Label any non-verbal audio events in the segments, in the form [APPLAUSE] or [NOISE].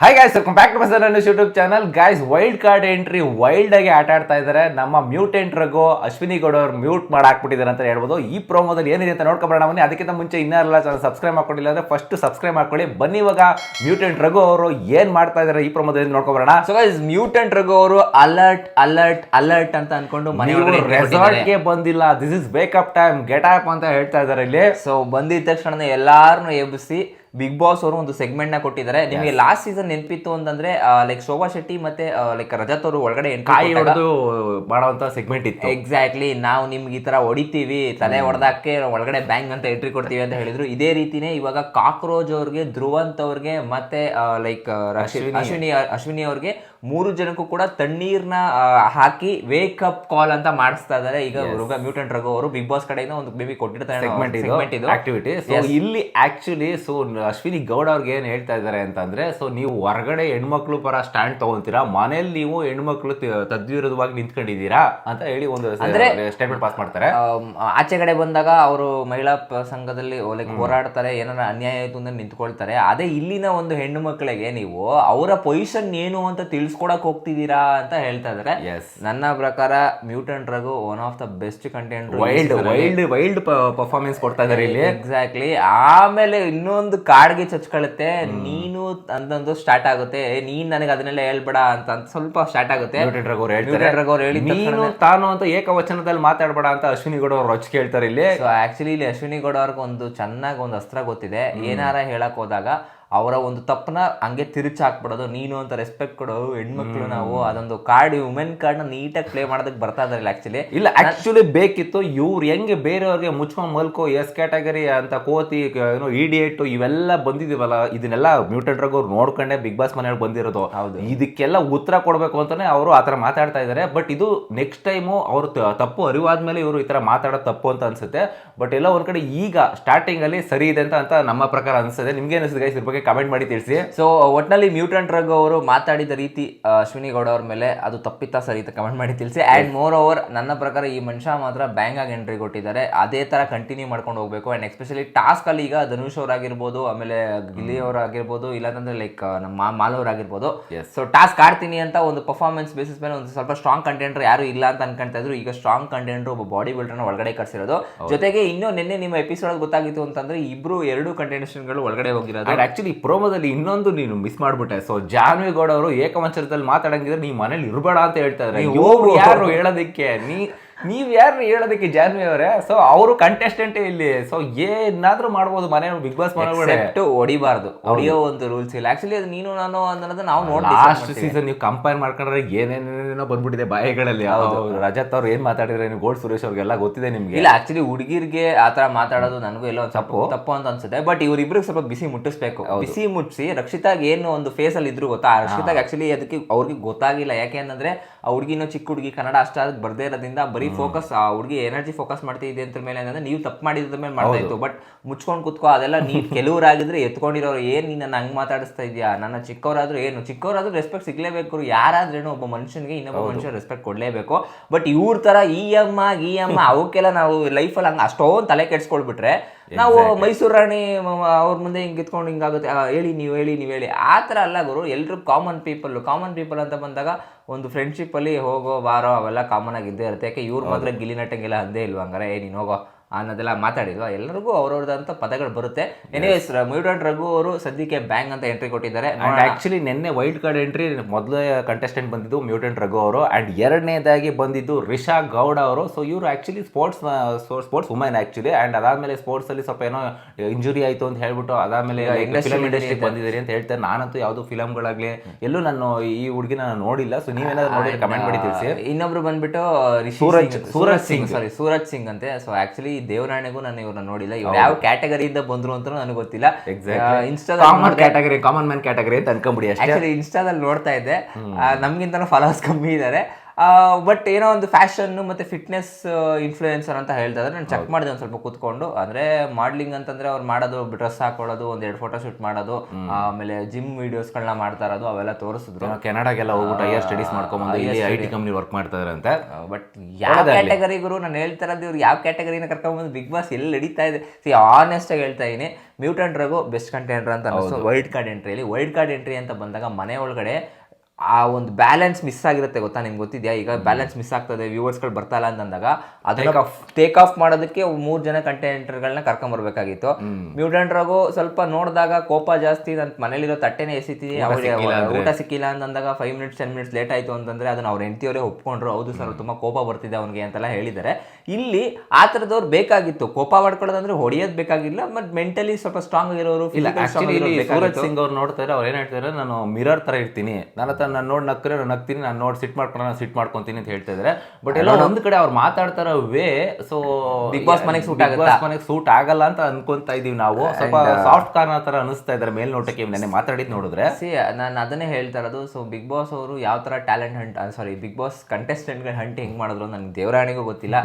Hi guys welcome back to ಮಸರ್ YouTube channel guys wild card entry wild ಆಗಿ ಆಟ ಆಡ್ತಾ ಇದ್ದಾರೆ. ನಮ್ಮ ಮ್ಯೂಟೆಂಟ್ ರಗೋ ಅಶ್ವಿನಿ ಗೌಡ ಅವರು ಮ್ಯೂಟ್ ಮಾಡಾಕ್ಬಿಟ್ಟಿದ್ದಾರೆ ಅಂತ ಹೇಳ್ಬೋದು. ಈ ಪ್ರೋಮೋದಲ್ಲಿ ಏನಿದೆ ಅಂತ ನೋಡ್ಕೊಬೋಣ ಬನ್ನಿ. ಅದಕ್ಕಿಂತ ಮುಂಚೆ ಇನ್ನೆಲ್ಲ ಚಾನಲ್ ಸಬ್ಸ್ಕ್ರೈಬ್ ಮಾಡ್ಕೊಂಡಿಲ್ಲ ಅಂದ್ರೆ ಫಸ್ಟ್ ಸಬ್ಸ್ಕ್ರೈಬ್ ಮಾಡ್ಕೊಳ್ಳಿ. ಬನ್ನಿ ಇವಾಗ ಮ್ಯೂಟೆಂಟ್ ರಘು ಅವರು ಏನು ಮಾಡ್ತಾ ಇದ್ದಾರೆ ಈ ಪ್ರೋಮೋದಲ್ಲಿ ನೋಡ್ಕೊಬರೋಣ. ಸೊ ಗೈಸ್ ಮ್ಯೂಟೆಂಟ್ ರಘು ಅವರು ಅಲರ್ಟ್ ಅಲರ್ಟ್ ಅಲರ್ಟ್ ಅಂತ ಅನ್ಕೊಂಡು ಮನೆ ರೆಸಾರ್ಟ್ಗೆ ಬಂದಿಲ್ಲ. This is backup time get up ಅಂತ ಹೇಳ್ತಾ ಇದ್ದಾರೆ ಇಲ್ಲಿ. ಸೊ ಬಂದಿದ ತಕ್ಷಣ ಎಲ್ಲಾರನ್ನು ಎಬ್ಬಿಸಿ ಬಿಗ್ ಬಾಸ್ ಅವರು ಒಂದು ಸೆಗ್ಮೆಂಟ್ನ ಕೊಟ್ಟಿದ್ದಾರೆ. ನಿಮಗೆ ಲಾಸ್ಟ್ ಸೀಸನ್ ನೆನಪಿತ್ತು ಅಂತಂದ್ರೆ ಲೈಕ್ ಶೋಭಾ ಶೆಟ್ಟಿ ಮತ್ತೆ ಲೈಕ್ ರಜತ್ ಅವರು ಒಳಗಡೆ ಕಾಯಿ ಹೊಡೆದು ಮಾಡುವಂತ ಸೆಗ್ಮೆಂಟ್ ಇತ್ತು. ಎಕ್ಸಾಕ್ಟ್ಲಿ ನಾವು ನಿಮ್ಗೆ ಈ ತರ ಹೊಡಿತೀವಿ ತಲೆ ಹೊಡೆದಾಕೆ ಒಳಗಡೆ ಬ್ಯಾಂಗ್ ಅಂತ ಎಂಟ್ರಿ ಕೊಡ್ತೀವಿ ಅಂತ ಹೇಳಿದ್ರು. ಇದೇ ರೀತಿನೇ ಇವಾಗ ಕಾಕ್ರೋಜ್ ಅವ್ರಿಗೆ ಧ್ರುವಂತ್ ಅವ್ರಿಗೆ ಮತ್ತೆ ಲೈಕ್ ಅಶ್ವಿನಿ ಅಶ್ವಿನಿ ಅವ್ರಿಗೆ ಮೂರು ಜನಕ್ಕೂ ಕೂಡ ತಣ್ಣೀರ್ನ ಹಾಕಿ ವೇಕಪ್ ಅಪ್ ಕಾಲ್ ಅಂತ ಮಾಡಿಸ್ತಾ ಇದ್ದಾರೆ. ಈಗ ಮ್ಯೂಟೆಂಟ್ ರಘು ಅವರು ಬಿಗ್ ಬಾಸ್ ಕಡೆಯಿಂದ ಒಂದು ಬೇಬಿ ಕೊಟ್ಟಿರ್ತಾರೆ ಆಕ್ಟಿವಿಟಿ ಇಲ್ಲಿ ಆಕ್ಚುಲಿ ಸೊ ಅಶ್ವಿನಿ ಗೌಡ ಅವ್ರಿಗೆ ಏನ್ ಹೇಳ್ತಾ ಇದ್ದಾರೆ ಅಂತಂದ್ರೆ ಸೊ ನೀವು ಹೊರಗಡೆ ಹೆಣ್ಮಕ್ಳು ಪರ ಸ್ಟ್ಯಾಂಡ್ ತಗೊಂತೀರಾ ಮನೇಲಿ ನೀವು ಹೆಣ್ಮಕ್ಳು ತದ್ವಿರುದ್ಧವಾಗಿ ನಿಂತ್ಕೊಂಡಿದ್ದೀರಾ? ಅಂತ ಹೇಳಿ ಒಂದು ಸ್ಟೇಟ್ಮೆಂಟ್ ಪಾಸ್ ಮಾಡ್ತಾರೆ. ಆಚೆ ಕಡೆ ಬಂದಾಗ ಅವರು ಮಹಿಳಾ ಸಂಘದಲ್ಲಿ ಲೈಕ್ ಹೋರಾಡ್ತಾರೆ ಏನಾರ ಅನ್ಯಾಯ ಆಯ್ತು ಅಂದ್ರೆ ನಿಂತ್ಕೊಳ್ತಾರೆ. ಅದೇ ಇಲ್ಲಿನ ಒಂದು ಹೆಣ್ಣು ಮಕ್ಕಳಿಗೆ ನೀವು ಅವರ ಪೊಸಿಷನ್ ಏನು ಅಂತ ತಿಳ್ಸ್ಕೊಡಕ್ ಹೋಗ್ತಿದ್ದೀರಾ ಅಂತ ಹೇಳ್ತಾ ಇದಾರೆ. ಎಸ್ ನನ್ನ ಪ್ರಕಾರ mutant Raghu one of the best content wild wild wild performance ಕೊಡ್ತಾ ಇದಾರೆ ಇಲ್ಲಿ. ಎಕ್ಸಾಕ್ಟ್ಲಿ ಆಮೇಲೆ ಇನ್ನೊಂದು ಕಾಡ್ಗೆ ಚಚ್ಕೊಳ್ಳುತ್ತೆ ನೀನು ಅಂತಂದು ಸ್ಟಾರ್ಟ್ ಆಗುತ್ತೆ. ನೀನ್ ನನಗೆ ಅದನ್ನೆಲ್ಲ ಹೇಳ್ಬೇಡ ಅಂತ ಸ್ವಲ್ಪ ಸ್ಟಾರ್ಟ್ ಆಗುತ್ತೆ. ಮ್ಯೂಟೆಂಟ್ ರಘು ಹೇಳಿದ ನೀನು ತಾನು ಅಂತ ಏಕವಚನದಲ್ಲಿ ಮಾತಾಡಬೇಡ ಅಂತ ಅಶ್ವಿನಿ ಗೌಡ ಅವ್ರು ರೊಚ್ಚ ಕೇಳ್ತಾರೆ ಇಲ್ಲಿ. ಸೊ ಆಕ್ಚುಲಿ ಇಲ್ಲಿ ಅಶ್ವಿನಿ ಗೌಡ ಅವ್ರಿಗೆ ಒಂದು ಚೆನ್ನಾಗಿ ಒಂದು ಅಸ್ತ್ರ ಗೊತ್ತಿದೆ. ಏನಾರ ಹೇಳಕ್ ಹೋದಾಗ ಅವರ ಒಂದು ತಪ್ಪನ್ನ ಹಂಗೆ ತಿರುಚಿ ಹಾಕ್ಬಿಡೋದು ನೀನು ಅಂತ ರೆಸ್ಪೆಕ್ಟ್ ಕೊಡೋದು ಹೆಣ್ಮಕ್ಳು ನಾವು ಅದೊಂದು ಕಾರ್ಡ್ ವುಮೆನ್ ಕಾರ್ಡ್ನ ನೀಟಾಗಿ ಪ್ಲೇ ಮಾಡೋದಕ್ಕೆ ಬರ್ತಾ ಇದಾರೆ ಆಕ್ಚುಲಿ ಇಲ್ಲ ಆಕ್ಚುಲಿ ಬೇಕಿತ್ತು ಇವ್ರು ಹೆಂಗೆ ಬೇರೆಯವ್ರಿಗೆ ಮುಚ್ಕೊಂಡ್ ಮಲ್ಕೋ ಎಸ್ ಕ್ಯಾಟಗರಿ ಅಂತ ಕೋತಿ ಏನೋ ಇಡಿಯೇಟು ಇವೆಲ್ಲ ಬಂದಿದೀವಲ್ಲ ಇದನ್ನೆಲ್ಲ ಮ್ಯೂಟೆಡ್ ಅವ್ರು ನೋಡ್ಕೊಂಡೆ ಬಿಗ್ ಬಾಸ್ ಮನೆಯವ್ರು ಬಂದಿರೋದು. ಹೌದು. ಇದಕ್ಕೆಲ್ಲ ಉತ್ತರ ಕೊಡಬೇಕು ಅಂತಾನೆ ಅವರು ಆ ಥರ ಮಾತಾಡ್ತಾ ಇದ್ದಾರೆ. ಬಟ್ ಇದು ನೆಕ್ಸ್ಟ್ ಟೈಮು ಅವರು ತಪ್ಪು ಅರಿವಾದ್ಮೇಲೆ ಇವರು ಈ ಥರ ಮಾತಾಡೋದು ತಪ್ಪು ಅಂತ ಅನ್ಸುತ್ತೆ. ಬಟ್ ಎಲ್ಲ ಒಂದ್ ಕಡೆ ಈಗ ಸ್ಟಾರ್ಟಿಂಗ್ ಅಲ್ಲಿ ಸರಿ ಇದೆ ಅಂತ ಅಂತ ನಮ್ಮ ಪ್ರಕಾರ ಅನ್ಸುತ್ತೆ. ನಿಮ್ಗೆ ಗೈಸ್ ಇದ್ರ ಬಗ್ಗೆ? ಕಮೆಂಟ್ ಮಾಡಿ ತಿಳಿಸಿ ಸೊ ಒಟ್ನಲ್ಲಿ ಮ್ಯೂಟೆಂಟ್ ರಘು ಅವರು ಮಾತಾಡಿದ ರೀತಿ ಅಶ್ವಿನಿ ಗೌಡ ಅವ್ರ ಮೇಲೆ ಅದು ತಪ್ಪಿತ ಸರಿ ಕಮೆಂಟ್ ಮಾಡಿ ತಿಳಿಸಿ ಆ್ಯಂಡ್ ಮೋರ್ ಓವರ್ ನನ್ನ ಪ್ರಕಾರ ಈ ಮನುಷ್ಯ ಮಾತ್ರ ಬ್ಯಾಂಗ್ ಆಗಿ ಎಂಟ್ರಿ ಕೊಟ್ಟಿದ್ದಾರೆ. ಅದೇ ತರ ಕಂಟಿನ್ಯೂ ಮಾಡ್ಕೊಂಡು ಹೋಗ್ಬೇಕು. ಅಂಡ್ ಎಸ್ಪೆಷಲಿ ಟಾಸ್ಕ್ ಅಲ್ಲಿ ಈಗ ಧನುಷ್ ಅವರಾಗಿರ್ಬೋದು ಆಮೇಲೆ ಗಿಲ್ಲಿ ಅವರಾಗಿರ್ಬೋದು ಇಲ್ಲಾಂತಂದ್ರೆ ಲೈಕ್ ನಮ್ಮ ಮಾಲ್ ಅವರಾಗಿರ್ಬೋದು. Yes. ಸೊ ಟಾಸ್ಕ್ ಆಡ್ತೀನಿ ಅಂತ ಒಂದು ಪರ್ಫಾರ್ಮೆನ್ಸ್ ಬೇಸಿಸ್ ಮೇಲೆ ಒಂದು ಸ್ವಲ್ಪ ಸ್ಟ್ರಾಂಗ್ ಕಂಟೆಂಟ್ ಯಾರು ಇಲ್ಲ ಅಂತ ಅನ್ಕೊಂತಾ ಇದ್ರು. ಈಗ ಸ್ಟ್ರಾಂಗ್ ಕಂಟೆಂಟ್ರು ಒಬ್ಬ ಬಾಡಿ ಬಿಲ್ಡರ್ನ ಒಳಗಡೆ ಕರ್ಸಿರೋದು. ಜೊತೆಗೆ ಇನ್ನೂ ನಿನ್ನೆ ನಿಮ್ಮ ಎಪಿಸೋಡ್ ಗೊತ್ತಾಗಿತ್ತು ಅಂತಂದ್ರೆ ಇಬ್ರು ಎರಡು ಕಂಟೆಂಟೇಷನ್ಗಳು ಒಳಗಡೆ ಹೋಗಿರೋದು. ಅಂಡ್ ಆಕ್ಚುಲಿ ಪ್ರೋಮೋದಲ್ಲಿ ಇನ್ನೊಂದು ನೀನು ಮಿಸ್ ಮಾಡ್ಬಿಟ್ಟೆ. ಸೊ ಜಾನ್ವಿ ಗೌಡ ಅವರು ಏಕಮಂಚರದಲ್ಲಿ ಮಾತಾಡಂಗಿದ್ರೆ ನೀ ಮನೇಲಿ ಇರಬೇಡ ಅಂತ ಹೇಳ್ತಾ ಇದ್ದಾರೆ ಯಾರು ಹೇಳೋದಕ್ಕೆ? ನೀ ನೀವ್ ಯಾರು ಹೇಳೋದಕ್ಕೆ ಜಾನ್ವಿ ಅವರೇ? ಸೊ ಅವರು ಕಂಟೆಸ್ಟೆಂಟ್ ಇಲ್ಲಿ. ಸೊ ಏನಾದ್ರೂ ಮಾಡ್ಬೋದು ಮನೆ ಬಿಗ್ ಬಾಸ್ ಮನೆ ಎಕ್ಸೆಪ್ಟ್ ಹೊಡಿಬಾರ್ದು. ಹೊಡಿಯೋ ಒಂದು ರೂಲ್ಸ್ ಇಲ್ಲ. ಆಕ್ಚುಲಿ ಅದು ನೀನು ನಾನು ಅನ್ನೋದು ನಾವು ನೋಡಿ ಲಾಸ್ಟ್ ಸೀಸನ್ ನೀವು ಕಂಪೇರ್ ಮಾಡ್ಕೊಂಡ್ರೆ ಏನೇನೇನೋ ಬಂದ್ಬಿಟ್ಟಿದೆ ಬಾಯಿಗಳಲ್ಲಿ. ರಜತ್ ಅವ್ರು ಏನ್ ಮಾತಾಡಿದ್ರೆ ನೀವು ಗೋಲ್ಡ್ ಸುರೇಶ್ ಅವ್ರಿಗೆಲ್ಲ ಗೊತ್ತಿದೆ ನಿಮ್ಗೆ. ಇಲ್ಲ ಆಕ್ಚುಲಿ ಹುಡುಗಿರ್ಗೆ ಆತರ ಮಾತಾಡೋದು ನನಗೂ ಎಲ್ಲ ಒಂದು ತಪ್ಪು. ತಪ್ಪು ಅಂತ ಅನ್ಸುತ್ತೆ. ಬಟ್ ಇವ್ರಿಬ್ರಿಗೆ ಸ್ವಲ್ಪ ಬಿಸಿ ಮುಟ್ಟಿಸ್ಬೇಕು. ಬಿಸಿ ಮುಟ್ಟಿಸಿ ರಕ್ಷಿತಾಗ್ ಏನು ಒಂದು ಫೇಸ್ ಅಲ್ಲಿ ಇದ್ರು ಗೊತ್ತಾ? ಆ ರಕ್ಷಿತಾಗ್ ಆಕ್ಚುಲಿ ಅದಕ್ಕೆ ಅವ್ರಿಗೆ ಗೊತ್ತಾಗಿಲ್ಲ. ಯಾಕೆ ಅಂತಂದ್ರೆ ಆ ಹುಡುಗಿನೋ ಚಿಕ್ಕ ಹುಡುಗಿ ಕನ್ನಡ ಅಷ್ಟ ಅದಕ್ಕೆ ಬರ್ದೇ ಇರೋದ್ರಿಂದ ಬರೀ ಫೋಕಸ್ ಆ ಹುಡುಗಿ ಎನರ್ಜಿ ಫೋಕಸ್ ಮಾಡ್ತಿದ್ದೆ ಅಂತ ಮೇಲೆ ಏನಂದ್ರೆ ನೀವು ತಪ್ಪು ಮಾಡಿದ್ರ ಮೇಲೆ ಮಾಡ್ತಾ ಇತ್ತು. ಬಟ್ ಮುಚ್ಕೊಂಡು ಕುತ್ಕೋ ಅದೆಲ್ಲ ನೀ [LAUGHS] ಕೆಲವರಾಗಿದ್ರೆ ಎತ್ಕೊಂಡಿರೋರು ಏನ್ ನೀನ್ ನನ್ನ ಹಂಗೆ ಮಾತಾಡಿಸ್ತಾ ಇದೆಯಾ? ನನ್ನ ಚಿಕ್ಕವರಾದ್ರೂ ಏನು? ಚಿಕ್ಕವರಾದ್ರೂ ರೆಸ್ಪೆಕ್ಟ್ ಸಿಗ್ಲೇಬೇಕು ಯಾರಾದ್ರೇನು ಒಬ್ಬ ಮನುಷ್ಯನಿಗೆ ಇನ್ನೊಬ್ಬ ಮನುಷ್ಯ ರೆಸ್ಪೆಕ್ಟ್ ಕೊಡಲೇಬೇಕು. ಬಟ್ ಇವ್ರ ಥರ ಈ ಅಮ್ಮ ಈ ಎಮ್ಮ ಅವಕ್ಕೆಲ್ಲ ನಾವು ಲೈಫಲ್ಲಿ ಹಂಗೆ ಅಷ್ಟೊಂದು ತಲೆ ಕೆಡ್ಸ್ಕೊಳ್ಬಿಟ್ರೆ ನಾವು ಮೈಸೂರು ರಾಣಿ ಅವ್ರ ಮುಂದೆ ಹಿಂಗೆ ಇತ್ಕೊಂಡು ಹಿಂಗಾಗುತ್ತೆ ಹೇಳಿ ನೀವು ಹೇಳಿ ನೀವು ಹೇಳಿ. ಆ ಥರ ಅಲ್ಲ ಗುರು ಎಲ್ಲರೂ ಕಾಮನ್ ಪೀಪಲ್ ಕಾಮನ್ ಪೀಪಲ್ ಅಂತ ಬಂದಾಗ ಒಂದು ಫ್ರೆಂಡ್ಶಿಪ್ಪಲ್ಲಿ ಹೋಗೋ ಬಾರೋ ಅವೆಲ್ಲ ಕಾಮನ್ ಆಗಿದ್ದೇ ಇರುತ್ತೆ. ಯಾಕೆ ಇವ್ರು ಮಾತ್ರ ಗಿಲಿ ನಟಂಗೆಲ್ಲ ಅಂದೇ ಇಲ್ವಾ ಹಂಗಾರೆ? ಏ ನೀನು ಹೋಗೋ. ಅನ್ನೋದೆಲ್ಲ ಮಾತಾಡಿದ್ವಾ ಎಲ್ಲರಿಗೂ ಅವ್ರವ್ರದಂತ ಪದಗಳು ಬರುತ್ತೆ. ಎನಿವೇಸ್ ಮ್ಯೂಟೆಂಟ್ ರಘು ಅವರು ಸದ್ಯಕ್ಕೆ ಬ್ಯಾಂಗ್ ಅಂತ ಎಂಟ್ರಿ ಕೊಟ್ಟಿದ್ದಾರೆ. ಅಂಡ್ ಆಕ್ಚುಲಿ ನಿನ್ನೆ ವೈಲ್ಡ್ ಕಾರ್ಡ್ ಎಂಟ್ರಿ ಮೊದಲೇ ಕಂಟೆಸ್ಟೆಂಟ್ ಬಂದಿದ್ದು ಮ್ಯೂಟೆಂಟ್ ರಘು ಅವರು. ಅಂಡ್ ಎರಡನೇದಾಗಿ ಬಂದಿದ್ದು ರಿಷಾ ಗೌಡ ಅವರು. ಸೊ ಇವರು actually sports sports women actually and ಅದಾದ್ಮೇಲೆ ಸ್ಪೋರ್ಟ್ಸ್ ಅಲ್ಲಿ ಸ್ವಲ್ಪ ಏನೋ ಇಂಜುರಿ ಆಯ್ತು ಅಂತ ಹೇಳ್ಬಿಟ್ಟು ಅದಾದ್ಮೇಲೆ ಫಿಲಮ್ ಇಂಡಸ್ಟ್ರಿ ಬಂದಿದ್ದೀರಿ ಅಂತ ಹೇಳ್ತಾರೆ. ನಾನಂತೂ ಯಾವುದೋ ಫಿಲಮ್ಗಳಾಗಲಿ ಎಲ್ಲೂ ನಾನು ಈ ಹುಡುಗಿನ ನೋಡಿಲ್ಲ. ಸೊ ನೀವೇನಾದ್ರು ನೋಡಿ ಕಮೆಂಟ್ ಮಾಡಿ ತಿಳಿಸಿ. ಇನ್ನೊಬ್ರು ಬಂದ್ಬಿಟ್ಟು ಸೂರಜ್- ಸೂರಜ್ ಸಿಂಗ್. ಸಾರಿ ಸೂರಜ್ ಸಿಂಗ್ ಅಂತೆ. ಸೊ ಆಕ್ಚುಲಿ ದೇವರಾಣೆಗೂ ನಾನು ಇವ್ರನ್ನ ನೋಡಿಲ್ಲ. ಇವ್ರು ಯಾವ ಕ್ಯಾಟಗರಿಯಿಂದ ಬಂದ್ರು ಅಂತ ನನಗೆ ಗೊತ್ತಿಲ್ಲ. ಇನ್ಸ್ಟಾದಲ್ಲಿ common category common man category ಅಂತ ಅನ್ಕೊಂಬಿಡಿ ಆಕ್ಚುಲಿ ಇನ್ಸ್ಟಾದಲ್ಲಿ ನೋಡ್ತಾ ಇದ್ದೆ. ನಮ್ಗಿಂತ ಫಾಲೋವರ್ಸ್ ಕಮ್ಮಿ ಇದ್ದಾರೆ ಬಟ್ ಏನೋ ಒಂದು ಫ್ಯಾಷನ್ ಮತ್ತೆ ಫಿಟ್ನೆಸ್ ಇನ್ಫ್ಲೂಯೆನ್ಸರ್ ಅಂತ ಹೇಳ್ತಾ ಇದ್ದಾರೆ. ನಾನು ಚೆಕ್ ಮಾಡಿದೆ ಒಂದು ಸ್ವಲ್ಪ ಕೂತ್ಕೊಂಡು. ಅಂದ್ರೆ ಮಾಡ್ಲಿಂಗ್ ಅಂತಂದ್ರೆ ಅವ್ರು ಮಾಡೋದು ಡ್ರೆಸ್ ಹಾಕೊಳ್ಳೋದು ಒಂದ್ ಎರಡು ಫೋಟೋ ಶೂಟ್ ಮಾಡೋದು ಆಮೇಲೆ ಜಿಮ್ ವೀಡಿಯೋಸ್ಗಳನ್ನ ಮಾಡ್ತಾ ಇರೋದು ಅವೆಲ್ಲ ತೋರಿಸಿದ್ರು. ಕೆನಡಾಗೆಲ್ಲ ಹೋಗ್ಬಿಟ್ಟು ಹೈಯರ್ ಸ್ಟಡೀಸ್ ಮಾಡ್ಕೊಂಬಂದು ಇಲ್ಲಿ ಐ ಟಿ ಕಂಪ್ನಿ ವರ್ಕ್ ಮಾಡ್ತಾ ಇದಾರಂತೆ ಬಟ್ ಯಾವ ಕ್ಯಾಟಗರಿಗೂ ಗುರು ನಾನು ಹೇಳ್ತಾ ಇರೋದು ಇವ್ರು ಯಾವ ಕ್ಯಾಟಗರಿನ ಕರ್ಕೊಂಡ್ಬಂದು ಬಿಗ್ ಬಾಸ್ ಎಲ್ಲಿ ನಡೀತಾ ಇದೆ? ಸಿ ಆನೆಸ್ಟ್ ಆಗಿ ಹೇಳ್ತಾ ಇದೀನಿ. ಮ್ಯೂಟೆಂಟ್ ರಗು ಬೆಸ್ಟ್ ಕಂಟೆಂಟರ್ ಅಂತ ವೈಲ್ಡ್ ಕಾರ್ಡ್ ಎಂಟ್ರಿಯಲ್ಲಿ ವೈಲ್ಡ್ ಕಾರ್ಡ್ ಎಂಟ್ರಿ ಅಂತ ಬಂದಾಗ ಮನೆ ಒಳಗಡೆ ಆ ಒಂದು ಬ್ಯಾಲೆನ್ಸ್ ಮಿಸ್ ಆಗಿರುತ್ತೆ ಗೊತ್ತಾ? ನಿಮ್ಗೆ ಗೊತ್ತಿದೆಯಾ? ಈಗ ಬ್ಯಾಲೆನ್ಸ್ ಮಿಸ್ ಆಗ್ತದೆ ವ್ಯೂವರ್ಸ್ಗಳು ಬರ್ತಾ ಇಲ್ಲ ಅಂತಂದಾಗ ಅದನ್ನ ಟೇಕ್ ಆಫ್ ಮಾಡೋದಕ್ಕೆ ಮೂರ್ ಜನ ಕಂಟೆಂಟರ್ಗಳನ್ನ ಕರ್ಕೊಂಬರ್ಬೇಕಾಗಿತ್ತು ಮ್ಯೂಟೆಂಟ್ ರಗು ಸ್ವಲ್ಪ ನೋಡಿದಾಗ ಕೋಪ ಜಾಸ್ತಿ ನನ್ನ ಮನೇಲಿರೋ ತಟ್ಟೆನೇ ಎಸಿತೀನಿ ಅವ್ರಿಗೆ ಊಟ ಸಿಕ್ಕಿಲ್ಲ ಅಂತಂದಾಗ five minutes ten minutes late ಆಯ್ತು ಅಂತಂದ್ರೆ ಅದನ್ನ ಅವ್ರ ಹೆಂಡತಿಯವರೇ ಒಪ್ಕೊಂಡ್ರು ಹೌದು ಸರ್ ತುಂಬಾ ಕೋಪ ಬರ್ತಿದೆ ಅವ್ನಿಗೆ ಅಂತೆಲ್ಲ ಹೇಳಿದ್ದಾರೆ. ಇಲ್ಲಿ ಆ ಥರದವ್ರು ಬೇಕಾಗಿತ್ತು. ಕೋಪ ಮಾಡ್ಕೊಳ್ಳೋದಂದ್ರೆ ಹೊಡೆಯೋದು ಬೇಕಾಗಿಲ್ಲ ಮತ್ತು ಮೆಂಟಲಿ ಸ್ವಲ್ಪ ಸ್ಟ್ರಾಂಗ್ ಆಗಿರೋರು ಸೂರಜ್ ಸಿಂಗ್ ಅವ್ರು ನೋಡ್ತಾರೆ ಅವ್ರು ಏನ್ ಹೇಳ್ತಾರೆ ನಾನು ಮಿರರ್ ತರ ಇರ್ತೀನಿ. ನನ್ನ ಹತ್ರ ನಾನು ನೋಡಿ ನಕ್ಕರೆ ನಾನು ನಗ್ತೀನಿ ನಾನು ನೋಡಿ ಸಿಟ್ ಮಾಡ್ಕೊಂಡು ನಾನು ಸಿಟ್ ಮಾಡ್ಕೊಂತೀನಿ ಅಂತ ಹೇಳ್ತಾ ಇದ್ದಾರೆ ಬಟ್ ಎಲ್ಲ ಒಂದು ಕಡೆ ಅವ್ರು ಮಾತಾಡ್ತಾರ ವೇ ಸೊ ಬಿಗ್ ಬಾಸ್ ಮನೆಗೆ ಸೂಟ್ ಆಗುತ್ತಾ? ಬಾಸ್ ಮನೆಗೆ ಸೂಟ್ ಆಗಲ್ಲ ಅಂತ ಅನ್ಕೊಂತಾ ಇದೀವಿ ನಾವು. ಸ್ವಲ್ಪ ಸಾಫ್ಟ್ ಕಾರ್ನರ್ ತರ ಅನಿಸ್ತಾ ಇದಾರೆ ಮೇಲ್ನೋಟಕ್ಕೆ ನೆನೆ ಮಾತಾಡಿದ್ ನೋಡಿದ್ರೆ. ಸಿ ನಾನು ಅದನ್ನೇ ಹೇಳ್ತಾ ಇರೋದು ಸೊ ಬಿಗ್ ಬಾಸ್ ಅವರು ಯಾವ ತರ talent hunt sorry Bigg Boss ಕಂಟೆಸ್ಟೆಂಟ್ಗಳ hunt ಹೆಂಗ್ ಮಾಡಿದ್ರು ನನಗೆ ದೇವರಾಣಿಗೂ ಗೊತ್ತಿಲ್ಲ.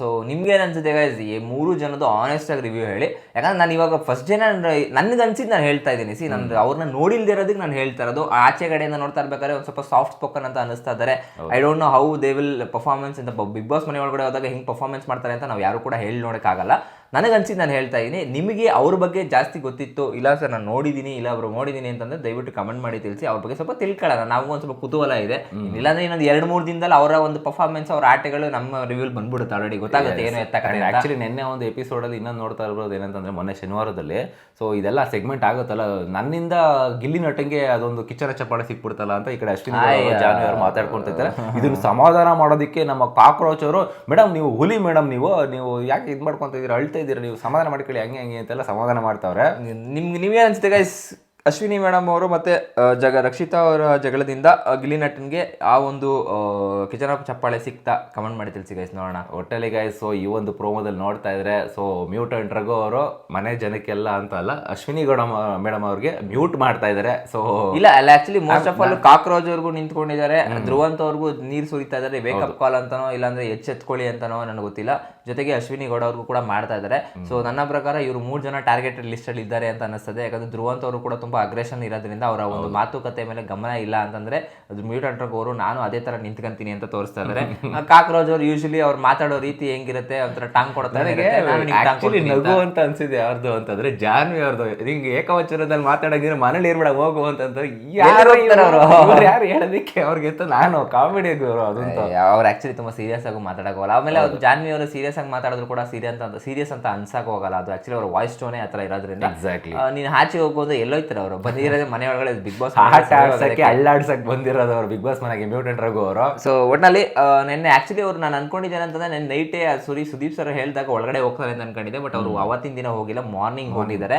ಸೊ ನಿಮ್ಗೆ ಅನ್ಸುತ್ತೆ ಗೈಸ್ ಈ ಮೂರು ಜನದ್ದು ಆನೆಸ್ಟ್ ಆಗಿ ರಿವ್ಯೂ ಹೇಳಿ. ಯಾಕಂದ್ರೆ ನಾನು ಇವಾಗ ಫಸ್ಟ್ ಜನ ನನ್ಗೆ ಅನ್ಸಿದ್ ನಾನು ಹೇಳ್ತಾ ಇದ್ದೀನಿ. ಸಿ ನಂದು ಅವ್ರನ್ನ ನೋಡಿಲ್ದಿರೋದಕ್ಕೆ ನಾನು ಹೇಳ್ತಾ ಇರೋದು. ಆಚೆ ಕಡೆಯಿಂದ ನೋಡ್ತಾ ಇರ್ಬೇಕಾದ್ರೆ ಒಂದು ಸ್ವಲ್ಪ ಸಾಫ್ಟ್ ಸ್ಪೋಕನ್ ಅಂತ ಅನಿಸ್ತಾ ಇದ್ದಾರೆ I don't know how they will performance ಅಂತ ಬಿಗ್ ಬಾಸ್ ಮನೆ ಒಳಗಡೆ ಹೋದಾಗ ಹೆಂಗೆ ಪರ್ಫಾರ್ಮೆನ್ಸ್ ಮಾಡ್ತಾರೆ ಅಂತ ನಾವು ಯಾರು ಕೂಡ ಹೇಳಿ ನೋಡೋಕ್ಕಾಗಲ್ಲ. ನನಗನ್ಸಿದ್ದು ನಾನು ಹೇಳ್ತಾ ಇದ್ದೀನಿ ನಿಮಗೆ ಅವ್ರ ಬಗ್ಗೆ ಜಾಸ್ತಿ ಗೊತ್ತಿತ್ತು ಇಲ್ಲ ಸರ್ ನಾನು ನೋಡಿದ್ದೀನಿ ಇಲ್ಲ ಅವರು ನೋಡಿದ್ದೀನಿ ಅಂತಂದ್ರೆ ದಯವಿಟ್ಟು ಕಮೆಂಟ್ ಮಾಡಿ ತಿಳಿಸಿ ಅವ್ರ ಬಗ್ಗೆ ಸ್ವಲ್ಪ ತಿಳ್ಕೊಳ್ಳೋಣ. ನಾವು ಒಂದು ಸ್ವಲ್ಪ ಕುತೂಹಲ ಇದೆ. ಇಲ್ಲಾಂದ್ರೆ ಇನ್ನೊಂದು ಎರಡು ಮೂರು ದಿನದಲ್ಲಿ ಅವರ ಒಂದು ಪರ್ಫಾರ್ಮೆನ್ಸ್ ಅವ್ರ ಆಟಗಳು ನಮ್ಮ ರಿವ್ಯೂಲ್ ಬಂದ್ಬಿಡುತ್ತೆ ಆಲ್ರೆಡಿ ಗೊತ್ತಾಗುತ್ತೆ ಏನು ಎತ್ತ ಕಡೆ ಆ್ಯಕ್ಚುಲಿ ಆಕ್ಚುಲಿ ನಿನ್ನೆ ಒಂದು ಎಪಿಸೋಡ್ ಅಲ್ಲಿ ಇನ್ನೊಂದು ನೋಡ್ತಾ ಇರ್ಬೋದು ಏನಂತಂದ್ರೆ ಮೊನ್ನೆ ಶನಿವಾರದಲ್ಲಿ. ಸೊ ಇದೆಲ್ಲ ಸೆಗ್ಮೆಂಟ್ ಆಗುತ್ತಲ್ಲ ನನ್ನಿಂದ ಗಿಲ್ಲಿ ನಟಂಗೆ ಅದೊಂದು ಕಿಚ್ಚರ ಚಪ್ಪಾಳೆ ಸಿಕ್ಬಿಡ್ತಲ್ಲ ಅಂತ ಈ ಕಡೆ ಅಷ್ಟೇ ಜಾನುವಾರು ಅವರು ಮಾತಾಡ್ಕೊಂತಿದ್ದಾರೆ ಇದನ್ನ ಸಮಾಧಾನ ಮಾಡೋದಕ್ಕೆ ನಮ್ಮ ಕಾಕ್ರೋಚ್ ಅವರು ಮೇಡಮ್ ನೀವು ಹುಲಿ ಮೇಡಮ್ ನೀವು ನೀವು ಯಾಕೆ ಇದು ಮಾಡ್ಕೊಂತ ಅಳ್ತಾ ಇದೀರ ನೀವು ಸಮಾಧಾನ ಮಾಡ್ಕೊಳ್ಳಿ ಹಂಗೆ ಹಂಗೆ ಅಂತೆಲ್ಲ ಸಮಾಧಾನ ಮಾಡ್ತಾವ್ರೆ. ನಿಮ್ಗೆ ನೀವೇನು ಅನ್ಸುತ್ತೆ ಗೈಸ್ ಅಶ್ವಿನಿ ಮೇಡಮ್ ಅವರು ಮತ್ತೆ ಜಗ ರಕ್ಷಿತಾ ಅವರ ಜಗಳದಿಂದ ಗಿಲಿ ಗಿಲ್ಲಿ ನಟನ್ಗೆ ಆ ಒಂದು ಕಿಚನ್ ಆಫ್ ಚಪ್ಪಾಳೆ ಸಿಕ್ತಾ ಕಮೆಂಟ್ ಮಾಡಿ ತಿಳಿಸಿ ಗೈಸ್ ನೋಡೋಣ. ಒಟ್ಟಲ್ಲಿ ಗೈಸ್ ಸೊ ಈ ಒಂದು ಪ್ರೋಮೋದಲ್ಲಿ ನೋಡ್ತಾ ಇದ್ರೆ ಸೊ ಮ್ಯೂಟ್ ಅಂಡ್ ರಘು ಅವರು ಮನೆ ಜನಕ್ಕೆಲ್ಲ ಅಂತ ಅಲ್ಲ ಅಶ್ವಿನಿ ಗೌಡ ಮೇಡಮ್ ಅವ್ರಿಗೆ ಮ್ಯೂಟ್ ಮಾಡ್ತಾ ಇದ್ದಾರೆ ಸೊ ಇಲ್ಲ ಅಲ್ಲ actually most of all cockroach ಅವ್ರಿಗೂ ನಿಂತ್ಕೊಂಡಿದ್ದಾರೆ. ಧ್ರುವಂತ ಅವ್ರಿಗೂ ನೀರು ಸುರಿತಾ ಇದ್ದಾರೆ ವೇಕಪ್ ಕಾಲ್ ಅಂತಾನೋ ಇಲ್ಲಾಂದ್ರೆ ಎಚ್ಚೆತ್ಕೊಳ್ಳಿ ಅಂತಾನೋ ನನಗೆ ಗೊತ್ತಿಲ್ಲ. ಜೊತೆಗೆ ಅಶ್ವಿನಿ ಗೌಡ ಅವ್ರಿಗೂ ಕೂಡ ಮಾಡ್ತಾ ಇದ್ದಾರೆ ಸೊ ನನ್ನ ಪ್ರಕಾರ ಇವರು ಮೂರು ಜನ ಟಾರ್ಗೆಟೆಡ್ ಲಿಸ್ಟ್ ಅಲ್ಲಿ ಇದ್ದಾರೆ ಅಂತ ಅನಿಸ್ತದೆ. ಯಾಕಂದ್ರೆ ಧ್ರುವಂತ ಅವರು ಕೂಡ ತುಂಬಾ ಅಗ್ರೆಷನ್ ಇರೋದ್ರಿಂದ ಅವರ ಒಂದು ಮಾತುಕತೆ ಮೇಲೆ ಗಮನ ಇಲ್ಲ ಅಂತಂದ್ರೆ ಅದು ಮ್ಯೂಟೆಂಟ್ ಅವರು ನಾನು ಅದೇ ತರ ನಿಂತ್ಕೊಂತೀನಿ ಅಂತ ತೋರಿಸ್ತಾ ಇದ್ದಾರೆ [LAUGHS] ಕಾಕ್ರೋಜ್ ಅವ್ರು ಯೂಶಲಿ ಅವ್ರು ಮಾತಾಡೋ ರೀತಿ ಹೆಂಗಿರುತ್ತೆ ಒಂಥರ ಟಾಂಗ್ ಕೊಡ್ತಾರೆ ನಗು ಅಂತ. ಅನ್ಸಿದೆ ಅವ್ರದ್ದು ಅಂತಂದ್ರೆ ಜಾನ್ವಿ ಅವ್ರದ್ದು ಹಿಂಗೆ ಏಕವಚನದಲ್ಲಿ ಮಾತಾಡಂಗಿದ್ರೆ ಮನೇಲಿ ಇರ್ಬೇಡ ಹೋಗು ಅಂತಂದ್ರೆ ಯಾರು ಯಾರು ಹೇಳೋದಕ್ಕೆ ಅವ್ರಿಗೆ ನಾನು ಕಾಮಿಡಿ ಅದಂತ ಅವ್ರು ಆಕ್ಚುಲಿ ತುಂಬಾ ಸೀರಿಯಸ್ ಆಗಿ ಮಾತಾಡಕ್ ಹೋಗಲ್ಲ ಆಮೇಲೆ ಅವ್ರು ಜಾನ್ವಿ ಅವರು ಸೀರಿಯಸ್ ಆಗಿ ಮಾತಾಡಿದ್ರು ಕೂಡ ಸೀರಿಯಸ್ ಅಂತ ಸೀರಿಯಸ್ ಅಂತ ಅನ್ಸಕ್ ಹೋಗಲ್ಲ ಅದು ಆಕ್ಚುಲಿ ಅವ್ರ ವಾಯ್ಸ್ ಟೋನೇ ಆತರ ಇರೋದ್ರಿಂದ. ಎಕ್ಸಾಕ್ಟ್ಲಿ ನೀನ್ ಆಚೆ ಹೋಗೋದು ಎಲ್ಲೋಯ್ತಾರೆ ಅವರು ಬಂದಿರೋದೇ ಮನೆ ಒಳಗಡೆ ಬಿಗ್ ಬಾಸ್ ಆಟ ಆಡ್ಸಕ್ಕೆ ಅಲ್ಲಾಡ್ಸಕ್ ಬಂದಿರೋದು ಅವರು ಬಿಗ್ ಬಾಸ್ ಮನೆಗೆ ಮ್ಯೂಟೆಂಟ್ ರಘು ಅವರು. ಸೊ ಒಟ್ನಲ್ಲಿ ನಿನ್ನೆ ಆಕ್ಚುಲಿ ಅವ್ರು ನಾನು ಅನ್ಕೊಂಡಿದ್ದೇನೆ ಅಂತಂದ್ರೆ ನೆನ್ನೆ ನೈಟೇ ಸುರಿ ಸುದೀಪ್ ಸರ್ ಹೇಳಿದಾಗ ಒಳಗಡೆ ಹೋಗ್ತಾರೆ ಅಂತ ಅನ್ಕೊಂಡಿದ್ದೆ ಬಟ್ ಅವರು ಅವತ್ತಿನ ದಿನ ಹೋಗಿಲ್ಲ ಮಾರ್ನಿಂಗ್ ಹೋಗಿದ್ದಾರೆ.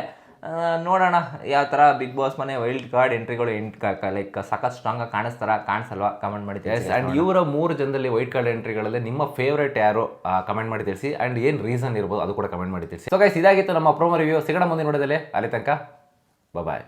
ನೋಡೋಣ ಯಾವ ತರ ಬಿಗ್ ಬಾಸ್ ಮನೆ ವೈಲ್ಡ್ ಕಾರ್ಡ್ ಎಂಟ್ರಿಗಳು ಎಂಟ್ ಲೈಕ್ ಸಖತ್ ಸ್ಟ್ರಾಂಗ್ ಆಗಿ ಕಾಣಿಸ್ತಾರ ಕಾಣಿಸಲ್ವಾ? ಕಮೆಂಟ್ ಮಾಡಿ ತಿಳಿಸಿ. ಅಂಡ್ ಇವರ ಮೂರು ಜನದಲ್ಲಿ ವೈಟ್ ಕಾರ್ಡ್ ಎಂಟ್ರಿಗಳಲ್ಲಿ ನಿಮ್ಮ ಫೇವ್ರೇಟ್ ಯಾರು? ಕಮೆಂಟ್ ಮಾಡಿ ತಿಳಿಸಿ ಅಂಡ್ ಏನು ರೀಸನ್ ಇರ್ಬೋದು ಅದು ಕೂಡ ಕಮೆಂಟ್ ಮಾಡಿ ತಿಳಿಸಿ. ಸೊ ಗೈಸ್ ಇದಾಗಿತ್ತು ನಮ್ಮ ಪ್ರೋಮೋ ರಿವ್ಯೂ ಸಿಗೋಣ ಮುಂದೆ ನೋಡೋದಲ್ಲಿ. ಅಲ್ಲಿ ತನಕ ಬಾಯ್